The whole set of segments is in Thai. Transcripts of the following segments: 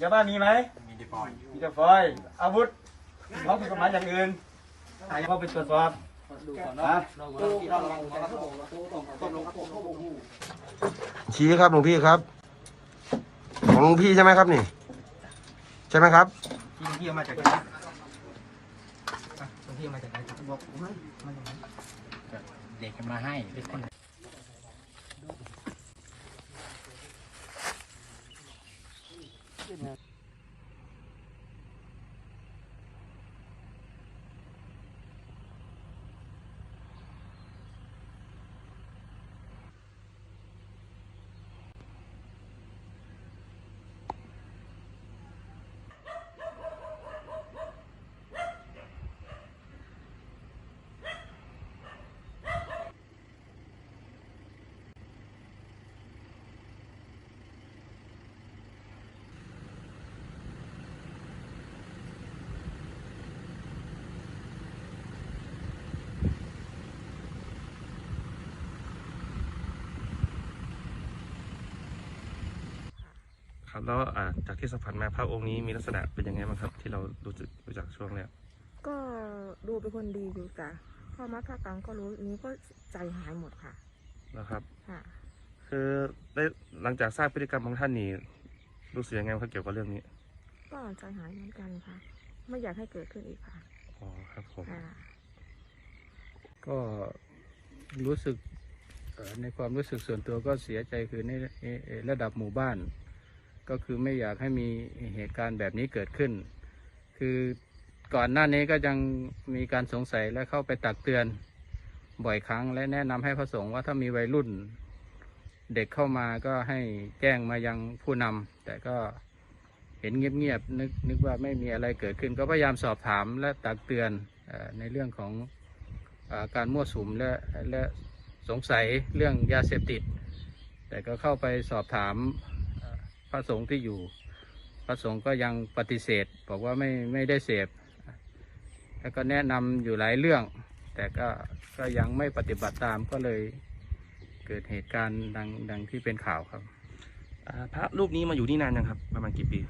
ยาบ้ามีไหมมีดีปอยมีแต่ฟอยล์อาวุธของผิดกฎหมายอย่างอื่นใครเข้าไปตรวจสอบนะชี้ครับหลวงพี่ครับ ของหลวงพี่ใช่ไหมครับนี่ ใช่ไหมครับที่ที่เอามาจากไหนตรงที่เอามาจากไหนบอกผมมาจากไหนเด็กมาให้เด็กคน Good night. ครับแล้วอ่าจากที่สัมผัสมาพระองค์นี้มีลักษณะเป็นยังไงบ้างครับ ที่เรารู้จักรู้จักช่วงแรกก็ดูเป็นคนดีอยู่จ้ะพอมาภาคกลางก็รู้นี้ก็ใจหายหมดค่ะนะครับค่ะคือได้หลังจากทราบพฤติกรรมของท่านนี่รู้สึกยังไงบ้างครับเกี่ยวกับเรื่องนี้ ก็ใจหายเหมือนกันค่ะ ไม่อยากให้เกิดขึ้นอีกค่ะอ๋อครับผมค่ะก็รู้สึกเอ่อในความรู้สึกส่วนตัวก็เสียใจคือในในในระดับหมู่บ้าน ก็คือไม่อยากให้มีเหตุการณ์แบบนี้เกิดขึ้น คือก่อนหน้านี้ก็ยังมีการสงสัยและเข้าไปตักเตือนบ่อยครั้ง และแนะนำให้พระสงฆ์ว่าถ้ามีวัยรุ่น เด็กเข้ามาก็ให้แจ้งมายังผู้นำแต่ก็เห็นเงียบๆนึกนึกว่าไม่มีอะไรเกิดขึ้น ก็พยายามสอบถามและตักเตือนอในเรื่องของอการมั่วสุมและและสงสัยเรื่องยาเสพติด แต่ก็เข้าไปสอบถาม พระสงฆ์ที่อยู่ พระสงฆ์ก็ยังปฏิเสธ บอกว่าไม่ไม่ได้เสพแล้วก็แนะนำอยู่หลายเรื่อง แต่ก็ก็ยังไม่ปฏิบัติตามก็เลยเกิดเหตุการณ์ดังดังที่เป็นข่าวครับอ่าพระรูปนี้มาอยู่นี่นานยังครับ ประมาณกี่ปี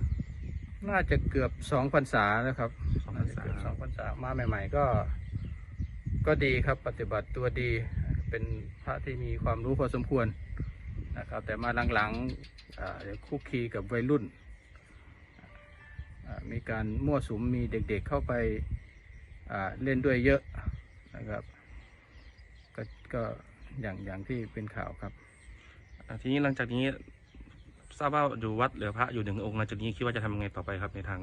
น่าจะเกือบสองพรรษาแล้วครับสองพรน่ารจะษาเกือบสองพรรษามาใหม่ ๆ ก็ ก็ดีครับปฏิบัติตัวดี เป็นพระที่มีความรู้พอสมควร นะครับแต่มาหลังๆอ่าเดี๋ยวคุกคีกับวัยรุ่นอ่ามีการมั่วสุมมีเด็กๆเข้าไปอ่าเล่นด้วยเยอะนะครับก็ก็อย่างอย่างที่เป็นข่าวครับอ่าทีนี้หลังจากนี้ทราบว่าอยู่วัดเหลือพระอยู่หนึ่งองค์หลังจากนี้คิดว่าจะทำยังไงต่อไปครับในทาง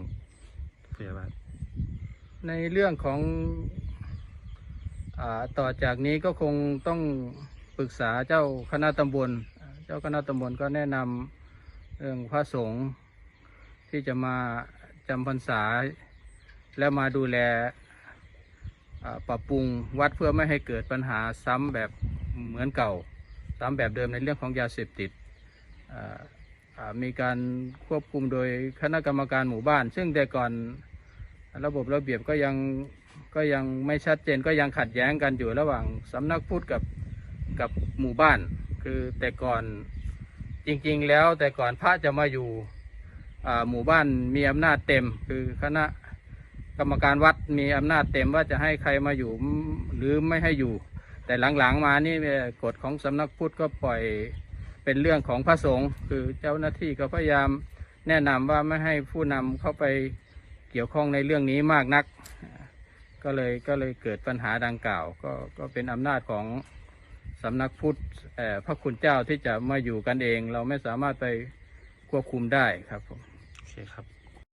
พยาบาลในเรื่องของอาต่อจากนี้ก็คงต้องปรึกษาเจ้าคณะตำบลอ่า เจ้าคณะตำบลก็แนะนำเรื่องพระสงฆ์ที่จะมาจำพรรษา และมาดูแลปรับปรุงวัดเพื่อไม่ให้เกิดปัญหาซ้ำแบบเหมือนเก่าซ้ำแบบเดิมในเรื่องของยาเสพติดมีการควบคุมโดยคณะกรรมการหมู่บ้าน ซึ่งแต่ก่อนระบบระเบียบก็ยังก็ยังไม่ชัดเจนก็ยังขัดแย้งกันอยู่ระหว่างสำนักพุทธกับกับหมู่บ้าน คือแต่ก่อนจริงๆแล้วแต่ก่อนพระจะมาอยู่หมู่บ้านมีอำนาจเต็ม คือคณะกรรมการวัดมีอำนาจเต็มว่าจะให้ใครมาอยู่หรือไม่ให้อยู่ แต่หลังๆมานี่กฎของสำนักพุทธก็ปล่อยเป็นเรื่องของพระสงฆ์คือเจ้าหน้าที่ก็พยายามแนะนำว่าไม่ให้ผู้นำเข้าไปเกี่ยวข้องในเรื่องนี้มากนัก ก็เลยก็เลยเกิดปัญหาดังกล่าว ก็ก็เป็นอำนาจของ สำนักพุทธพระคุณเจ้าที่จะมาอยู่กันเอง เราไม่สามารถไปควบคุมได้ครับผมโอเคครับ